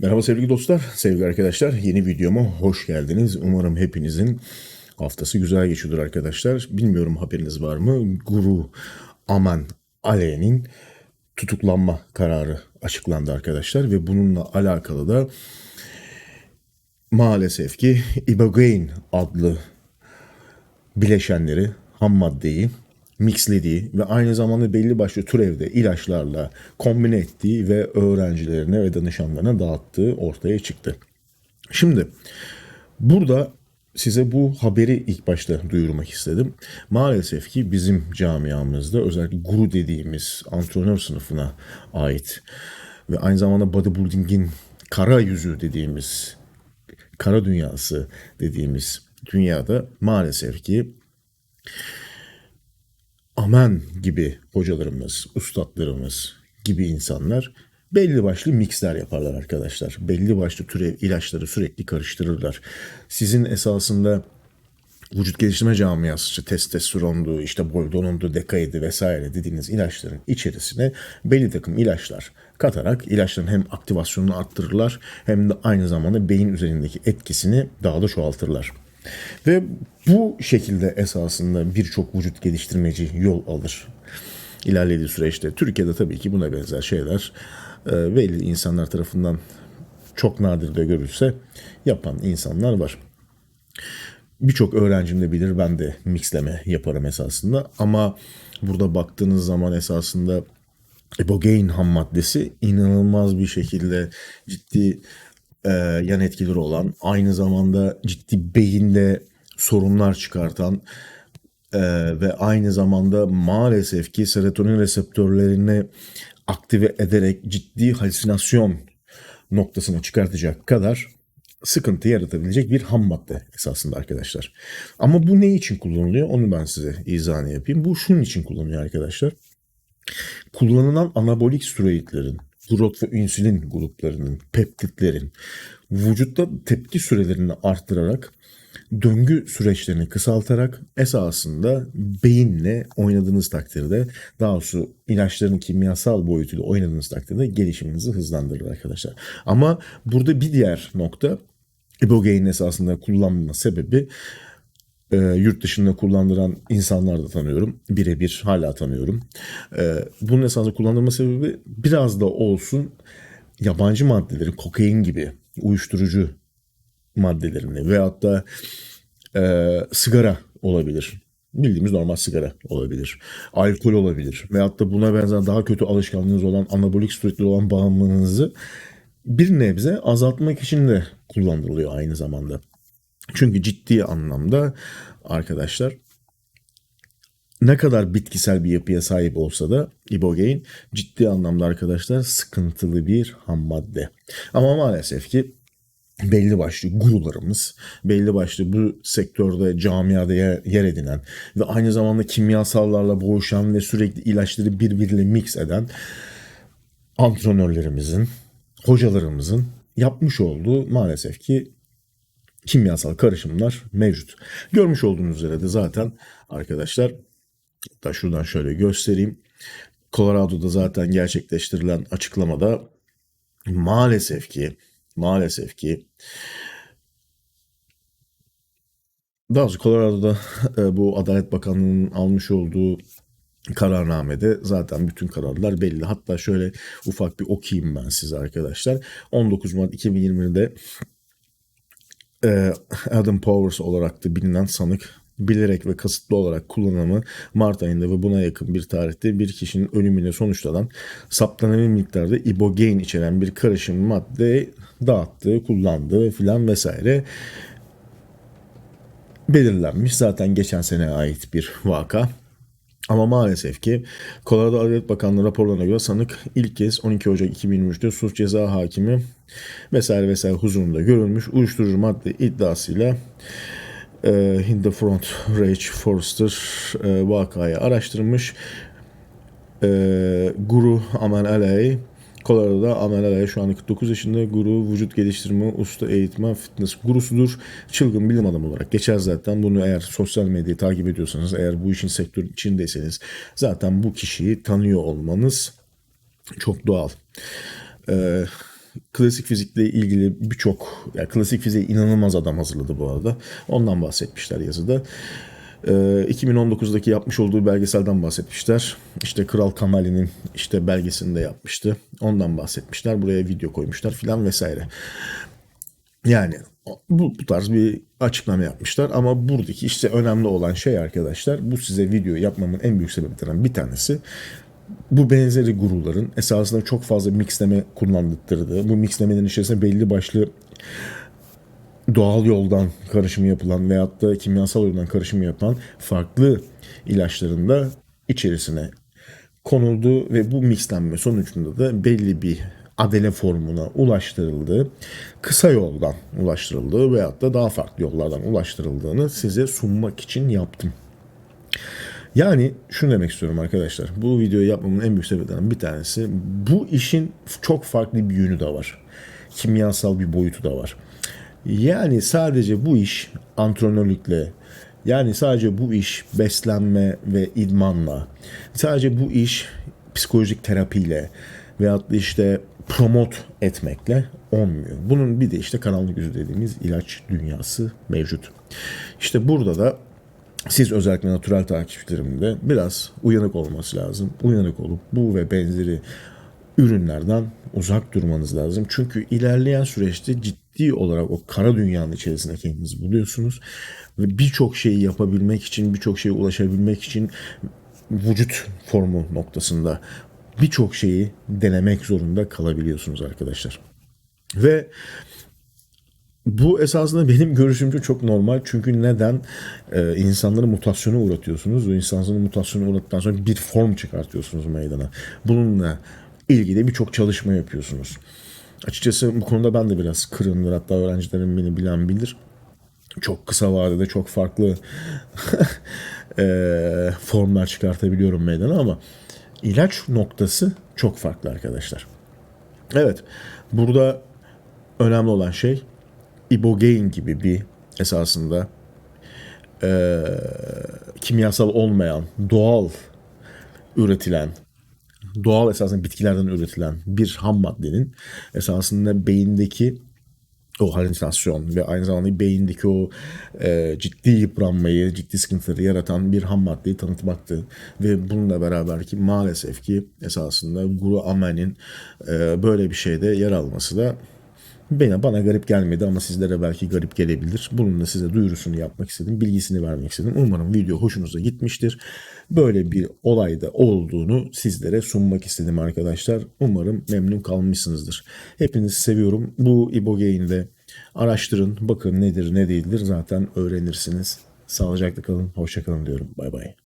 Merhaba sevgili dostlar, sevgili arkadaşlar. Yeni videoma hoş geldiniz. Umarım hepinizin haftası güzel geçiyordur arkadaşlar. Bilmiyorum haberiniz var mı? Guru Aman Aleyh'nin tutuklanma kararı açıklandı arkadaşlar ve bununla alakalı da maalesef ki Ibogaine adlı bileşenleri, ham maddeyi mixlediği ve aynı zamanda belli başlı türevde ilaçlarla kombine ettiği ve öğrencilerine ve danışanlarına dağıttığı ortaya çıktı. Şimdi burada size bu haberi ilk başta duyurmak istedim. Maalesef ki bizim camiamızda özellikle guru dediğimiz antrenör sınıfına ait ve aynı zamanda bodybuilding'in kara yüzü dediğimiz kara dünyası dediğimiz dünyada maalesef ki Amen gibi hocalarımız, ustadlarımız gibi insanlar belli başlı mixler yaparlar arkadaşlar. Belli başlı türev ilaçları sürekli karıştırırlar. Sizin esasında vücut geliştirme camiası işte testosterondu, işte boydonundu, dekaydı vesaire dediğiniz ilaçların içerisine belli takım ilaçlar katarak ilaçların hem aktivasyonunu arttırırlar hem de aynı zamanda beyin üzerindeki etkisini daha da çoğaltırlar. Ve bu şekilde esasında birçok vücut geliştirmeci yol alır. İlerlediği süreçte Türkiye'de tabii ki buna benzer şeyler e, belli insanlar tarafından çok nadir de görülse yapan insanlar var. Birçok öğrencim de bilir ben de mixleme yaparım esasında ama burada baktığınız zaman esasında ibogaine ham maddesi inanılmaz bir şekilde ciddi e, yan etkileri olan, aynı zamanda ciddi beyinde sorunlar çıkartan e, ve aynı zamanda maalesef ki serotonin reseptörlerini aktive ederek ciddi halüsinasyon noktasına çıkartacak kadar sıkıntı yaratabilecek bir ham madde esasında arkadaşlar. Ama bu ne için kullanılıyor onu ben size izahını yapayım. Bu şunun için kullanılıyor arkadaşlar. Kullanılan anabolik steroidlerin growth ve insülin gruplarının, peptitlerin vücutta tepki sürelerini arttırarak döngü süreçlerini kısaltarak esasında beyinle oynadığınız takdirde daha doğrusu ilaçların kimyasal boyutuyla oynadığınız takdirde gelişiminizi hızlandırır arkadaşlar. Ama burada bir diğer nokta ibogaine esasında kullanma sebebi e, yurt dışında kullandıran insanlar da tanıyorum. Birebir hala tanıyorum. E, bunun esasında kullandırma sebebi biraz da olsun yabancı maddelerin kokain gibi uyuşturucu maddelerini veyahut da e, sigara olabilir. Bildiğimiz normal sigara olabilir. Alkol olabilir. Veyahut da buna benzer daha kötü alışkanlığınız olan anabolik steroidler olan bağımlılığınızı bir nebze azaltmak için de kullandırılıyor aynı zamanda. Çünkü ciddi anlamda arkadaşlar ne kadar bitkisel bir yapıya sahip olsa da ibogaine ciddi anlamda arkadaşlar sıkıntılı bir ham madde. Ama maalesef ki belli başlı gurularımız, belli başlı bu sektörde camiada yer edinen ve aynı zamanda kimyasallarla boğuşan ve sürekli ilaçları birbiriyle mix eden antrenörlerimizin, hocalarımızın yapmış olduğu maalesef ki kimyasal karışımlar mevcut. Görmüş olduğunuz üzere de zaten arkadaşlar da şuradan şöyle göstereyim. Colorado'da zaten gerçekleştirilen açıklamada maalesef ki maalesef ki daha doğrusu Colorado'da e, bu Adalet Bakanlığı'nın almış olduğu kararnamede zaten bütün kararlar belli. Hatta şöyle ufak bir okuyayım ben size arkadaşlar. 19 Mart 2020'de e, Adam Powers olarak da bilinen sanık bilerek ve kasıtlı olarak kullanımı Mart ayında ve buna yakın bir tarihte bir kişinin ölümüne sonuçlanan saptanan miktarda ibogaine içeren bir karışım madde dağıttığı, kullandığı filan vesaire belirlenmiş. Zaten geçen sene ait bir vaka. Ama maalesef ki Colorado Adalet Bakanlığı raporlarına göre sanık ilk kez 12 Ocak 2023'te suç ceza hakimi vesaire vesaire huzurunda görülmüş. Uyuşturucu madde iddiasıyla e, In the Front Rage Forrester e, vakayı araştırmış. E, Guru Aman Aley Colorado'da Aley şu an 49 yaşında guru, vücut geliştirme, usta eğitmen, fitness gurusudur. Çılgın bilim adamı olarak geçer zaten. Bunu eğer sosyal medyayı takip ediyorsanız, eğer bu işin sektör içindeyseniz zaten bu kişiyi tanıyor olmanız çok doğal. Ee, klasik fizikle ilgili birçok, yani klasik fiziğe inanılmaz adam hazırladı bu arada. Ondan bahsetmişler yazıda. Ee, 2019'daki yapmış olduğu belgeselden bahsetmişler. İşte Kral Kamali'nin işte belgesini de yapmıştı. Ondan bahsetmişler. Buraya video koymuşlar filan vesaire. Yani bu, bu tarz bir açıklama yapmışlar ama buradaki işte önemli olan şey arkadaşlar bu size video yapmamın en büyük sebeplerinden bir tanesi bu benzeri gururların esasında çok fazla mixleme kullandırdığı, bu mixlemenin içerisinde belli başlı doğal yoldan karışımı yapılan veyahut da kimyasal yoldan karışımı yapan farklı ilaçların da içerisine konuldu ve bu mixlenme sonucunda da belli bir adele formuna ulaştırıldığı, kısa yoldan ulaştırıldığı veyahut da daha farklı yollardan ulaştırıldığını size sunmak için yaptım. Yani şunu demek istiyorum arkadaşlar. Bu videoyu yapmamın en büyük sebeplerinden bir tanesi bu işin çok farklı bir yönü de var. Kimyasal bir boyutu da var. Yani sadece bu iş antrenörlükle yani sadece bu iş beslenme ve idmanla sadece bu iş psikolojik terapiyle veyahut da işte promot etmekle olmuyor. Bunun bir de işte karanlık yüzü dediğimiz ilaç dünyası mevcut. İşte burada da siz özellikle natural takipçilerimde biraz uyanık olması lazım. Uyanık olup bu ve benzeri ürünlerden uzak durmanız lazım. Çünkü ilerleyen süreçte ciddi olarak o kara dünyanın içerisinde kendinizi buluyorsunuz. Ve birçok şeyi yapabilmek için, birçok şeye ulaşabilmek için vücut formu noktasında birçok şeyi denemek zorunda kalabiliyorsunuz arkadaşlar. Ve bu esasında benim görüşümce çok normal. Çünkü neden? Ee, insanları mutasyona uğratıyorsunuz. ve insanları mutasyona uğrattıktan sonra bir form çıkartıyorsunuz meydana. Bununla ilgili birçok çalışma yapıyorsunuz. Açıkçası bu konuda ben de biraz kırığımdır. Hatta öğrencilerim beni bilen bilir. Çok kısa vadede çok farklı formlar çıkartabiliyorum meydana ama ilaç noktası çok farklı arkadaşlar. Evet, burada önemli olan şey ibogaine gibi bir esasında eee, kimyasal olmayan, doğal üretilen, doğal esasında bitkilerden üretilen bir ham maddenin esasında beyindeki o halüsinasyon ve aynı zamanda beyindeki o e, ciddi yıpranmayı, ciddi sıkıntıları yaratan bir ham maddeyi tanıtmaktı. Ve bununla beraber ki maalesef ki esasında Guru Amel'in e, böyle bir şeyde yer alması da bana, bana garip gelmedi ama sizlere belki garip gelebilir. Bunun da size duyurusunu yapmak istedim, bilgisini vermek istedim. Umarım video hoşunuza gitmiştir. Böyle bir olayda olduğunu sizlere sunmak istedim arkadaşlar. Umarım memnun kalmışsınızdır. Hepinizi seviyorum. Bu İbogein'de araştırın, bakın nedir ne değildir zaten öğrenirsiniz. Sağlıcakla kalın, hoşça kalın diyorum. Bay bay.